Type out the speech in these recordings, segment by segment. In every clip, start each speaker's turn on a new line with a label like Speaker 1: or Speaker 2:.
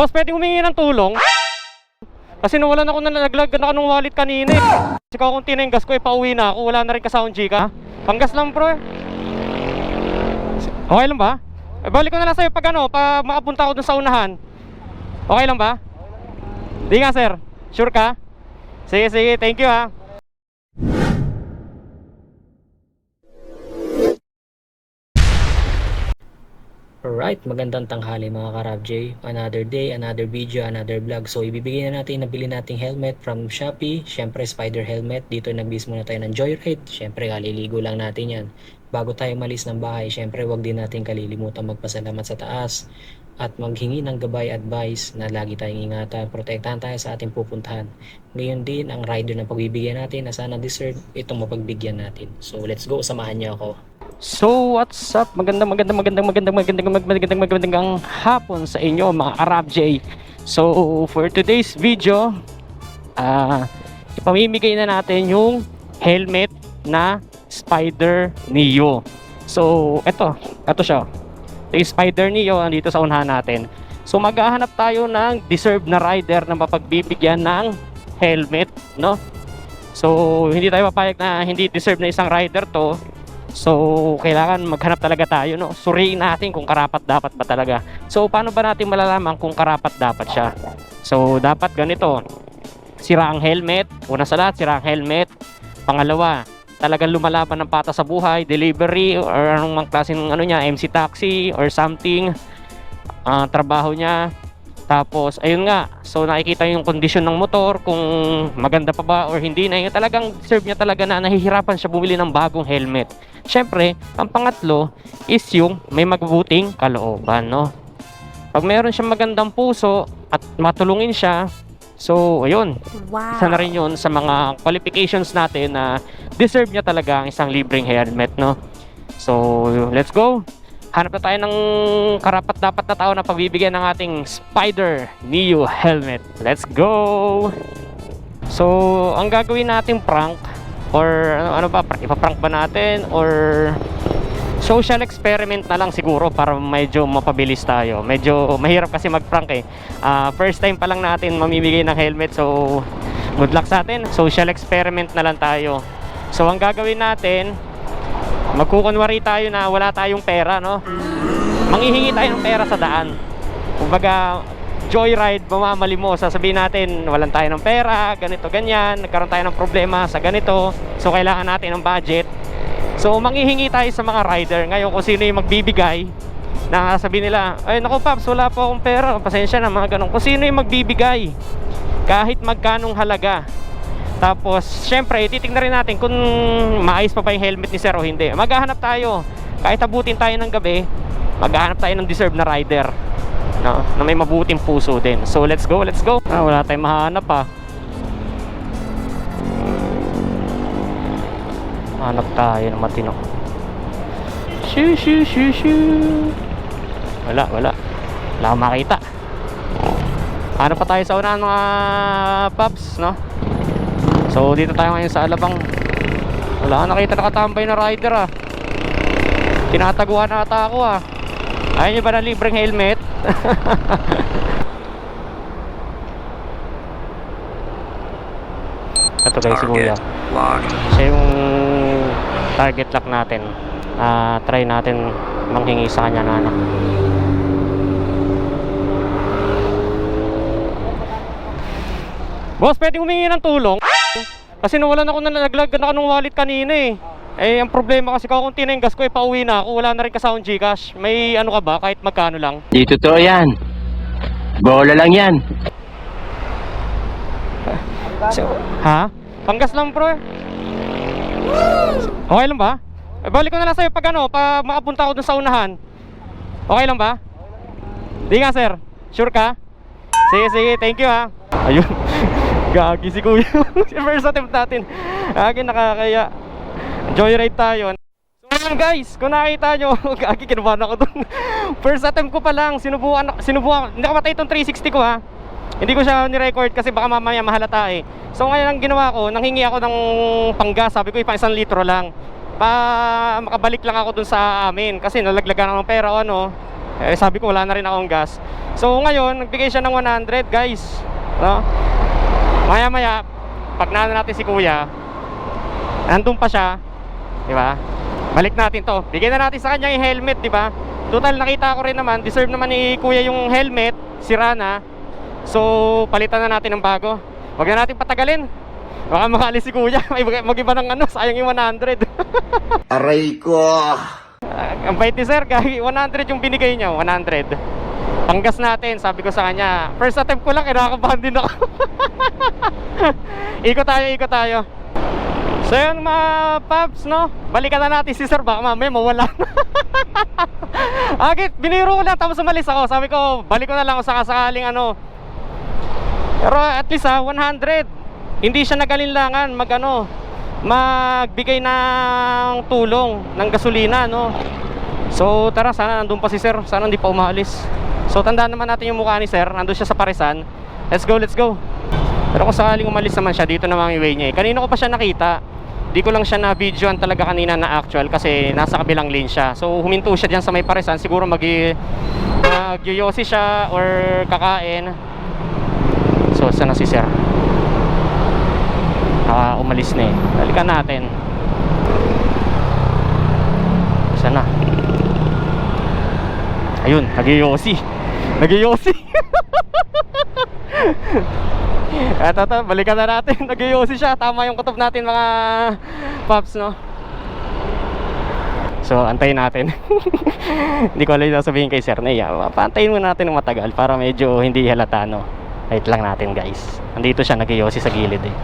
Speaker 1: Boss, pwede humingi ng tulong? Kasi nawalan ako na nalaglag na ng wallet kanina eh. Kasi kakunti na yung gas ko, eh, pauwi na ako. Wala na rin kasawang Gca. Panggas lang bro eh. Okay lang ba? Eh, balik ko na lang sa'yo pag ano, pag makapunta ako dun sa unahan. Okay lang ba? Di nga sir. Sure ka? Sige, sige. Thank you ha.
Speaker 2: Alright, magandang tanghali mga Karab J. Another day, another video, another vlog. So, ibibigay na natin, nabili nating helmet from Shopee. Siyempre, Spider Helmet. Dito nag-base muna tayo ng Joyride. Siyempre, kaliligo lang natin yan. Bago tayo malis ng bahay, siyempre, wag din natin kalilimutan magpasalamat sa taas at maghingi ng gabay advice na lagi tayong ingatan, protektahan tayo sa ating pupuntahan. Ngayon din, ang rider na pagbibigyan natin na sana deserve itong mapagbigyan natin. So, let's go, samahan niyo ako.
Speaker 1: So, what's up? Magandang, magandang, magandang, magandang, magandang, magandang, magandang, hapon sa inyo mga Arab J. So, for today's video, ah, ipamimigay na natin yung helmet na Spider Neo. So, eto, eto siya. Ito yung Spider Neo, andito sa unahan natin. So, maghahanap tayo ng deserve na rider na mapagbibigyan ng helmet, no? So, hindi tayo papayag na hindi deserve na isang rider to So, kailangan maghanap talaga tayo, no? Suriin natin kung karapat dapat ba talaga. So, paano ba natin malalaman kung karapat dapat siya? So, dapat ganito. Sira ang helmet. Una sa lahat, sira ang helmet. Pangalawa, talagang lumalaban ng pata sa buhay, delivery, or anong mang klaseng ano niya, MC taxi, or something. Ah, trabaho niya. Tapos, ayun nga, so nakikita yung kondisyon ng motor, kung maganda pa ba or hindi na, yung talagang deserve niya talaga na nahihirapan siya bumili ng bagong helmet. Siyempre, ang pangatlo is yung may mabubuting kalooban, no? Pag meron siyang magandang puso at matulungin siya, so ayun,
Speaker 3: Wow.
Speaker 1: isa na rin yun sa mga qualifications natin na deserve niya talaga ang isang libreng helmet, no? So, let's go! Hanap na tayo ng karapat dapat na tao na pagbibigyan ng ating Spider Neo helmet. Let's go! So, ang gagawin natin prank or ano, ano ba, prank, ipaprank ba natin or social experiment na lang siguro para medyo mapabilis tayo. Medyo mahirap kasi mag-prank eh. Ah, first time pa lang natin mamimigay ng helmet so good luck sa atin. Social experiment na lang tayo. So ang gagawin natin, magkukunwari tayo na wala tayong pera, no? Manghihingi tayo ng pera sa daan. Kumbaga, joyride, mamamali mo, sasabihin natin, walang tayo ng pera, ganito, ganyan, nagkaroon tayo ng problema sa ganito, so kailangan natin ng budget. So, manghihingi tayo sa mga rider. Ngayon, kung sino yung magbibigay, na sabi nila, ay naku Paps, wala po akong pera, pasensya na, mga ganun. Kung sino yung magbibigay, kahit magkanong halaga. Tapos, syempre, titignan rin natin kung maayos pa ba yung helmet ni Sir o hindi. Maghahanap tayo. Kahit abutin tayo ng gabi, maghahanap tayo ng deserve na rider. No, na may mabuting puso din. So, let's go, let's go. Ah, wala tayong mahanap ah. Hanap tayo ng matino. Shoo, shoo, shoo, shoo. Wala, wala. Wala makita. Hanap pa tayo sa unahan mga paps, no? So dito tayo ngayon sa Alabang Wala ka nakita nakatambay na rider ah Tinataguan na ata ako ah Ayaw nyo ba ng libreng helmet? Ito guys si Kuya. Siya yung target lock natin Ah, Try natin manghingi sa kanya na ano Boss, pwede humingi ng tulong? Kasi nawalan ako na nalaglag na ako ng wallet kanina eh. Eh, ang problema kasi kakunti na yung gas ko, eh, pauwi na ako. Wala na rin kasawang Gcash. May ano ka ba, kahit magkano lang?
Speaker 4: Di totoo yan. Bola lang yan.
Speaker 1: So, ha? Panggas lang bro. Okay lang ba? Eh, balik ko na lang sa'yo pag ano, pag makapunta ako dun sa unahan. Okay lang ba? Di nga sir. Sure ka? Sige, sige. Thank you ha. Ayun. Gagi si kuya. attempt natin. Gagi nakakaya. Joyride tayo. So ayun guys, kung nakita nyo, gagi kinubahan ako dun. first attempt ko pa lang, sinubukan, sinubukan, hindi ko matay itong 360 ko ha. Hindi ko siya ni-record kasi baka mamaya mahalata eh. So ngayon ang ginawa ko, nanghingi ako ng panggas, sabi ko ipang isang litro lang. Pa makabalik lang ako dun sa amin kasi nalaglagan ng pera o ano. Eh, sabi ko wala na rin akong gas. So ngayon, nagbigay siya ng 100 guys. No? Maya maya, pag naano natin si kuya, nandun pa siya, di ba? Balik natin to. Bigyan na natin sa kanya yung helmet, di ba? Total nakita ko rin naman, deserve naman ni kuya yung helmet, sira na. So, palitan na natin ng bago. Huwag na natin patagalin. Baka makalis si kuya. Mag-iba ng ano, sayang yung 100.
Speaker 3: Aray ko!
Speaker 1: Ang bait ni sir, kahit 100 yung binigay niya, 100. Panggas natin, sabi ko sa kanya. First attempt ko lang, kinakabahan din ako. ikot tayo, ikot tayo. So yun mga paps, no? Balikan na natin si sir, baka mamaya mawala. Agit, biniro ko lang, tapos umalis ako. Sabi ko, balik ko na lang kung sakasakaling ano. Pero at least ha, 100. Hindi siya nagalinlangan mag ano, magbigay ng tulong ng gasolina, no? So tara, sana nandun pa si sir. Sana hindi pa umalis. So tandaan naman natin yung mukha ni sir. Nandun siya sa Parisan. Let's go, let's go. Pero kung sakaling umalis naman siya, dito naman yung way niya. eh. Kanina ko pa siya nakita. Di ko lang siya na videoan talaga kanina na actual kasi nasa kabilang lane siya. So huminto siya diyan sa may Parisan. Siguro mag magyoyosi siya or kakain. So sana si sir. Naka umalis na eh. Balikan natin. Sana. Ayun, nagyoyosi. Nagyoyosi. Eto to, balikan na natin. Nagyoyosi siya. Tama yung kutob natin mga paps, no? So, antayin natin. hindi ko alam yung sabihin kay Sir Nea. Paantayin muna natin ng matagal para medyo hindi halata, no? Wait lang natin, guys. Andito siya, nagyoyosi sa gilid, eh.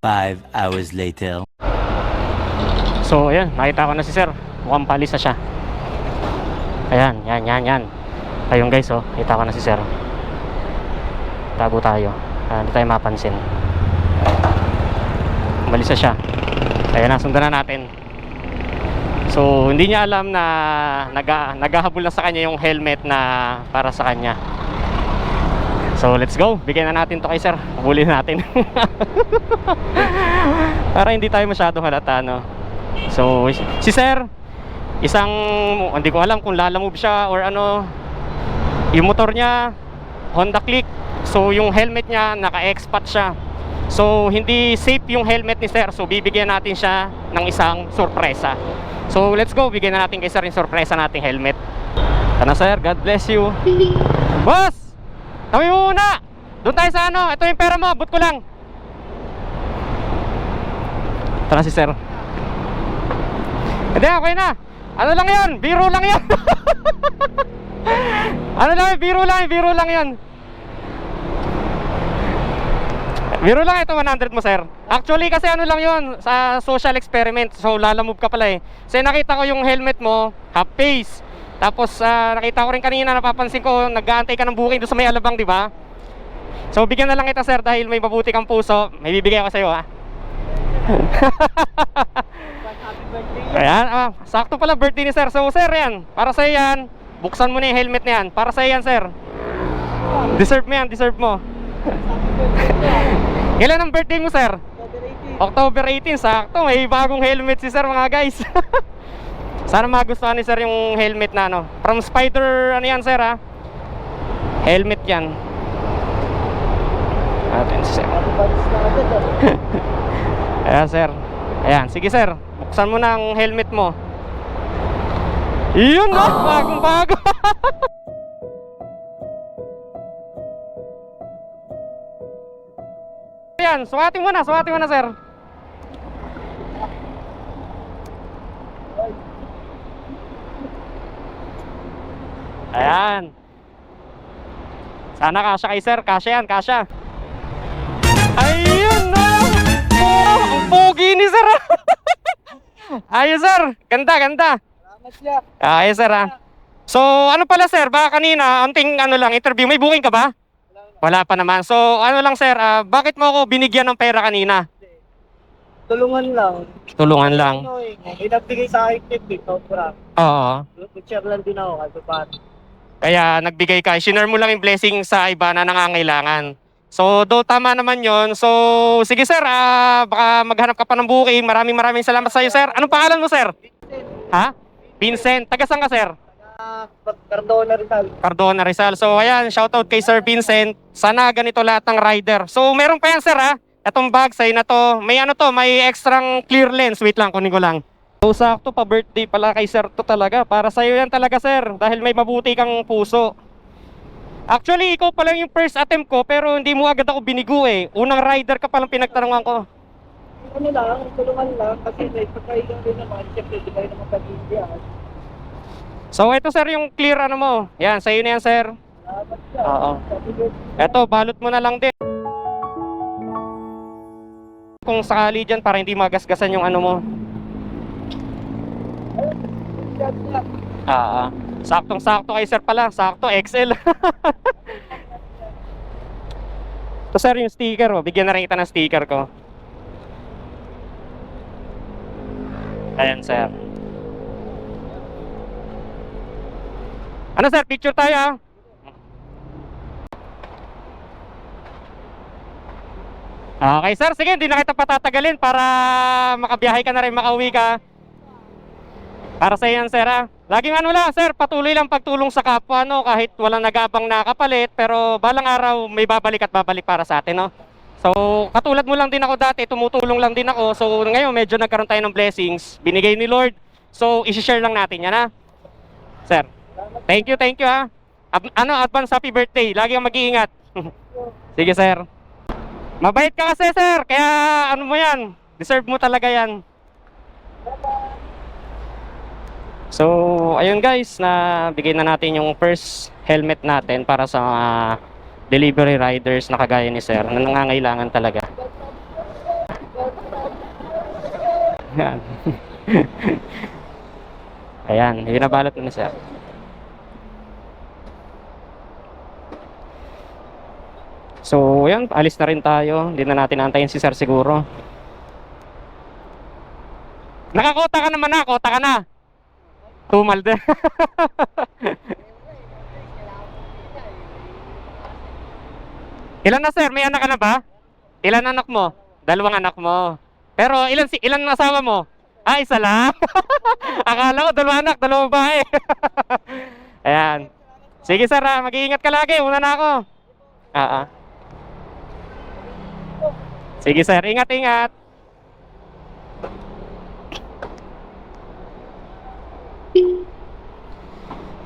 Speaker 5: Five hours later.
Speaker 1: So, ayan, nakita ko na si Sir. Mukhang palis na siya. Ayan, yan, yan, yan. Ayun guys, oh, kita ko na si Sir. Tago tayo. Ah, Hindi tayo mapansin. Umalis na siya. Ayan na, sundan na natin. So, hindi niya alam na naga, naghahabol na sa kanya yung helmet na para sa kanya. So, let's go. Bigyan na natin to kay Sir. Habulin natin. para hindi tayo masyado halata, no? So, si Sir, isang, hindi ko alam kung lalamove siya or ano, yung motor niya, Honda Click. So, yung helmet niya, naka-expat siya. So, hindi safe yung helmet ni Sir. So, bibigyan natin siya ng isang sorpresa. So, let's go. Bigyan na natin kay Sir yung sorpresa nating helmet. Tara, Sir. God bless you. Boss! Mo muna! Doon tayo sa ano. Ito yung pera mo. But ko lang. Tara si Sir. Hindi, okay na. Ano lang yan? Biro lang yan. ano lang yan? Biro lang, biro lang yan. Biro lang ito 100 mo sir. Actually kasi ano lang yon sa social experiment. So lalamove ka pala eh. Kasi nakita ko yung helmet mo, half face. Tapos ah, nakita ko rin kanina napapansin ko nag-aantay ka ng booking doon sa may alabang, di ba? So bigyan na lang kita sir dahil may mabuti kang puso. May bibigay ako sa iyo ha. Ayan, ah, sakto pala birthday ni sir. So sir yan, para sa yan. Buksan mo na yung helmet na yan. Para sa yan sir. Deserve mo yan, deserve mo. Kailan ang birthday mo, sir? October 18, sakto. May bagong helmet si sir, mga guys. Sana magustuhan ni sir yung helmet na ano. From Spider, ano yan, sir, ha? Helmet yan. Atin si sir. Ayan, sir. Ayan, sige, sir. Buksan mo na ang helmet mo. Yun, no? Bagong bago. Ayan, sukatin mo na, sukatin mo na, sir. Ayan. Sana kasya kay sir, kasya yan, kasya. Ayun no! Oh, ang pogi ni sir. Ayun sir, ganda, ganda. Ayun sir ha. So, ano pala sir, baka kanina, anting ano lang, interview, may booking ka ba? Wala pa naman. So, ano lang sir, ah, bakit mo ako binigyan ng pera kanina?
Speaker 6: Tulungan lang.
Speaker 1: Tulungan lang.
Speaker 6: Ano eh, may nagbigay sa akin tip eh, sobra.
Speaker 1: Oo.
Speaker 6: Mag-share lang din ako pa
Speaker 1: Kaya nagbigay ka, sinare mo lang yung blessing sa iba na nangangailangan. So, do tama naman yon. So, sige sir, ah, baka maghanap ka pa ng booking. Maraming maraming salamat sa iyo, sir. Anong pangalan mo, sir? Ha? Vincent. Taga saan ka, sir?
Speaker 6: Cardona Rizal.
Speaker 1: Cardona Rizal. So ayan, shoutout kay Sir Vincent. Sana ganito lahat ng rider. So meron pa yan sir ha. Itong bagsay na to, may ano to, may extrang clear lens. Wait lang, kunin ko lang. So sakto pa birthday pala kay sir to talaga. Para sa'yo yan talaga sir. Dahil may mabuti kang puso. Actually, ikaw pa lang yung first attempt ko pero hindi mo agad ako binigo eh. Unang rider ka palang pinagtanungan ko.
Speaker 6: Ano lang, tulungan lang. Kasi may pagkailan rin naman. Siyempre, di kayo naman pag-ibigyan.
Speaker 1: So ito sir yung clear ano mo. Yan, sa'yo na yan sir. Oo. Eto, balot mo na lang din. Kung sakali dyan para hindi magasgasan yung ano mo.
Speaker 6: "Yan lang."
Speaker 1: Ah, saktong sakto kay sir pala, sakto XL. Ito sir yung sticker oh, bigyan na rin kita ng sticker ko. Ayan sir. Ano sir, picture tayo ah. Okay sir, sige, hindi na kita patatagalin para makabiyahe ka na rin, makauwi ka. Para sa yan, sir, ha? Laging ano lang, sir, patuloy lang pagtulong sa kapwa, no? Kahit walang nag-aabang nakapalit, pero balang araw may babalik at babalik para sa atin, no? So, katulad mo lang din ako dati, tumutulong lang din ako. So, ngayon medyo nagkaroon tayo ng blessings, binigay ni Lord. So, isi-share lang natin yan, ha? Sir, thank you, thank you, ha? Ab- ano, advance happy birthday. Lagi kang mag-iingat. Sige, sir. Mabait ka kasi, sir. Kaya, ano mo yan, deserve mo talaga yan. So, ayun guys, na bigay na natin yung first helmet natin para sa mga delivery riders na kagaya ni Sir na nangangailangan talaga. Ayan. Ayan, binabalot na ni Sir. So, ayan, alis na rin tayo. Hindi na natin antayin si Sir siguro. Nakakota ka naman na, kota ka na. Tumal din. ilan na sir? May anak ka na ba? Ilan anak mo? Dalawang anak mo. Pero ilan si ilan ang asawa mo? Ah, isa lang. Akala ko dalawang anak, dalawang babae. Ayan. Sige sir, ah, mag-iingat ka lagi. Una na ako. Ah, ah. Sige sir, ingat-ingat.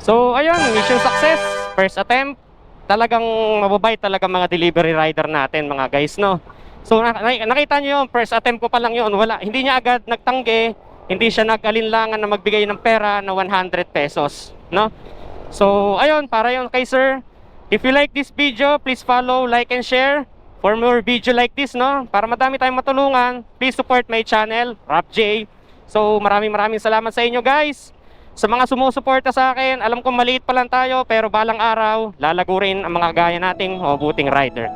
Speaker 1: So, ayun, mission success. First attempt. Talagang mababait talaga mga delivery rider natin, mga guys, no? So, na- na- nakita nyo yun, first attempt ko pa lang yun. Wala, hindi niya agad nagtanggi. Hindi siya nag-alinlangan na magbigay ng pera na 100 pesos, no? So, ayun, para yun kay sir. If you like this video, please follow, like, and share for more video like this, no? Para madami tayong matulungan, please support my channel, Rap J. So, maraming maraming salamat sa inyo, guys. Sa mga sumusuporta sa akin, alam kong maliit pa lang tayo, pero balang araw, lalago rin ang mga gaya nating mabuting rider.